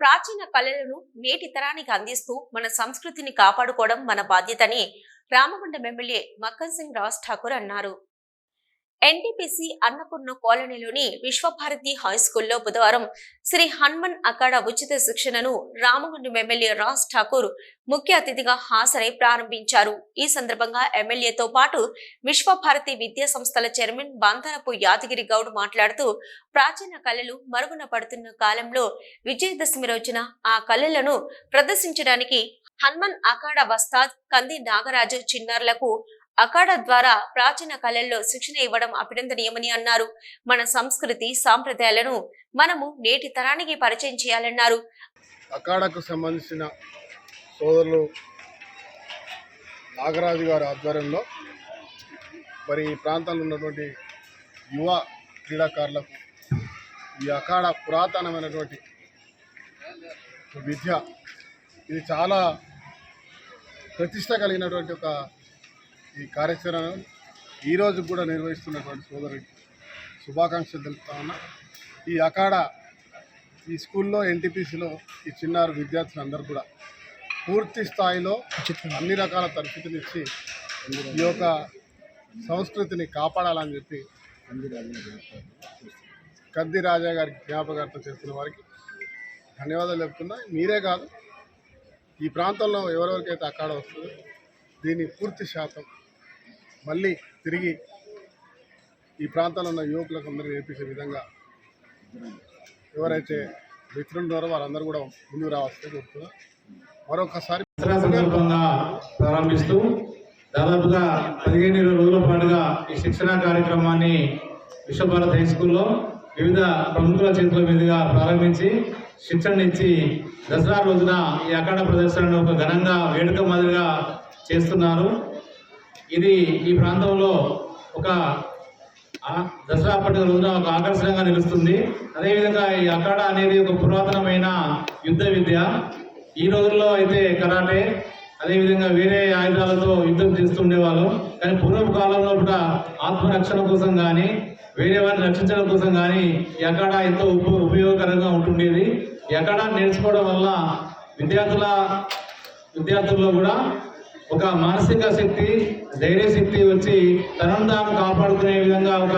ప్రాచీన కళలను నేటి తరానికి అందిస్తూ మన సంస్కృతిని కాపాడుకోవడం మన బాధ్యతని. రామగుండం ఎమ్మెల్యే మక్కన్ సింగ్ రాజ్ ఠాకూర్ అన్నారు. ఎన్టీపీసీ అన్నపూర్ణ కాలనీలోని విశ్వభారతి హైస్కూల్లో బుధవారం శ్రీ హనుమన్ అఖాడా ఉచిత శిక్షణను రామగుండం ఎమ్మెల్యే రాజ్ ఠాకూర్ ముఖ్య అతిథిగా హాజరై ప్రారంభించారు. ఈ సందర్భంగా ఎమ్మెల్యేతో పాటు విశ్వభారతి విద్యా సంస్థల చైర్మన్ బందరపు యాదగిరి గౌడ్ మాట్లాడుతూ ప్రాచీన కళలు మరుగున పడుతున్న కాలంలో విజయదశమి రోజున ఆ కళలను ప్రదర్శించడానికి హనుమన్ అఖాడ వస్తాద్ కంది నాగరాజు చిన్నారులకు అకాడ ద్వారా ప్రాచీన కళల్లో శిక్షణ ఇవ్వడం అభినందనీయమని అన్నారు. మన సంస్కృతి సాంప్రదాయాలను మనము నేటి తరానికి పరిచయం చేయాలన్నారు. అకాడకు సంబంధించిన సోదరులు నాగరాజు గారి ఆధ్వర్యంలో మరి ఈ ప్రాంతంలో ఉన్నటువంటి యువ క్రీడాకారులకు ఈ అకాడ పురాతనమైనటువంటి విద్య ఇది చాలా ప్రతిష్ట కలిగినటువంటి ఒక ఈ కార్యాచరణ ఈరోజు కూడా నిర్వహిస్తున్నటువంటి సోదరుడికి శుభాకాంక్షలు తెలుపుతా ఉన్నా. ఈ అఖాడా ఈ స్కూల్లో ఎన్టీపీసీలో ఈ చిన్నారు విద్యార్థులు అందరూ కూడా పూర్తి స్థాయిలో అన్ని రకాల తరఫితునిచ్చి ఈ యొక్క సంస్కృతిని కాపాడాలని చెప్పి కద్ది రాజా గారికి జ్ఞాపకార్థం చేస్తున్న వారికి ధన్యవాదాలు చెప్తున్నా. మీరే కాదు ఈ ప్రాంతంలో ఎవరెవరికైతే అక్కడ వస్తుందో దీన్ని పూర్తి శాతం మళ్ళీ తిరిగి ఈ ప్రాంతాల్లో ఉన్న యువకులకు అందరూ నేర్పించే విధంగా ఎవరైతే మిత్రుల ద్వారా వారందరూ కూడా ముందుకు రావాల్సిందే కోరుతున్నా మరొకసారి ప్రారంభిస్తూ దాదాపుగా పదిహేను ఇరవై రోజుల పాటుగా ఈ శిక్షణా కార్యక్రమాన్ని విశ్వభారత్ హై స్కూల్లో వివిధ ప్రముఖుల చేతుల మీదుగా ప్రారంభించి శిక్షణ ఇచ్చి దసరా రోజున ఈ అఖాడ ప్రదర్శనను ఒక ఘనంగా వేడుక మాదిరిగా చేస్తున్నారు. ఇది ఈ ప్రాంతంలో ఒక దసరా పండుగ రోజున ఒక ఆకర్షణగా నిలుస్తుంది. అదేవిధంగా ఈ అఖాడ అనేది ఒక పురాతనమైన యుద్ధ విద్య. ఈ రోజుల్లో అయితే కరాటే అదేవిధంగా వేరే ఆయుధాలతో యుద్ధం చేస్తుండేవాళ్ళు. కానీ పూర్వపు కాలంలో కూడా ఆత్మరక్షణ కోసం కానీ వేరే వారిని రక్షించడం కోసం కానీ ఈ ఎంతో ఉప ఉపయోగకరంగా ఉంటుండేది. ఎక్కడ నేర్చుకోవడం వల్ల విద్యార్థుల విద్యార్థుల్లో కూడా ఒక మానసిక శక్తి ధైర్య శక్తి వచ్చి తనను తాను కాపాడుకునే విధంగా ఒక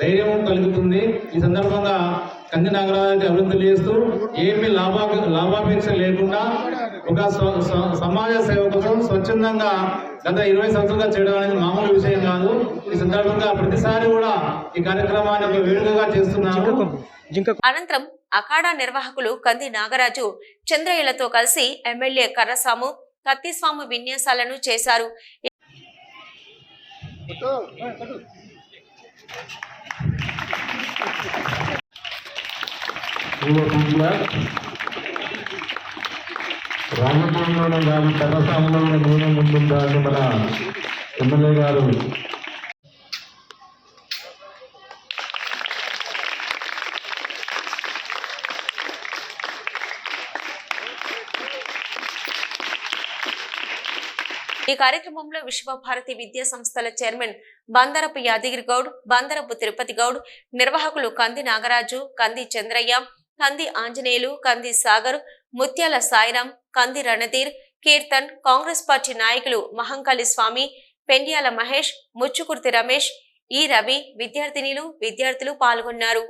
ధైర్యం కలుగుతుంది. ఈ సందర్భంగా కంది నాగరాజుకి అభివృద్ధి చేస్తూ ఏమి లాభా లాభాపేక్ష లేకుండా ఒక సమాజ సేవ కోసం స్వచ్ఛందంగా గత ఇరవై సంవత్సరాలుగా చేయడం అనేది మామూలు విషయం కాదు. ఈ సందర్భంగా ప్రతిసారి కూడా ఈ కార్యక్రమాన్ని ఒక వేడుకగా చేస్తున్నారు అనంతరం అఖాడా నిర్వాహకులు కంది నాగరాజు చంద్రయ్యలతో కలిసి ఎమ్మెల్యే కర్రసాము కత్తిస్వామి విన్యాసాలను చేశారు. రాజకీయంలోనే కాదు కథసాంలోనే నేను ముందుందా అని మన ఎమ్మెల్యే గారు. ఈ కార్యక్రమంలో విశ్వభారతి విద్యా సంస్థల చైర్మన్ బందరపు యాదగిరి గౌడ్ బందరపు తిరుపతి గౌడ్ నిర్వాహకులు కంది నాగరాజు కంది చంద్రయ్య కంది ఆంజనేయులు కంది సాగర్ ముత్యాల సాయిరాం కంది రణధీర్ కీర్తన్ కాంగ్రెస్ పార్టీ నాయకులు మహంకాళి స్వామి పెండ్యాల మహేష్ ముచ్చుకుర్తి రమేష్ ఈ రవి విద్యార్థినిలు విద్యార్థులు పాల్గొన్నారు.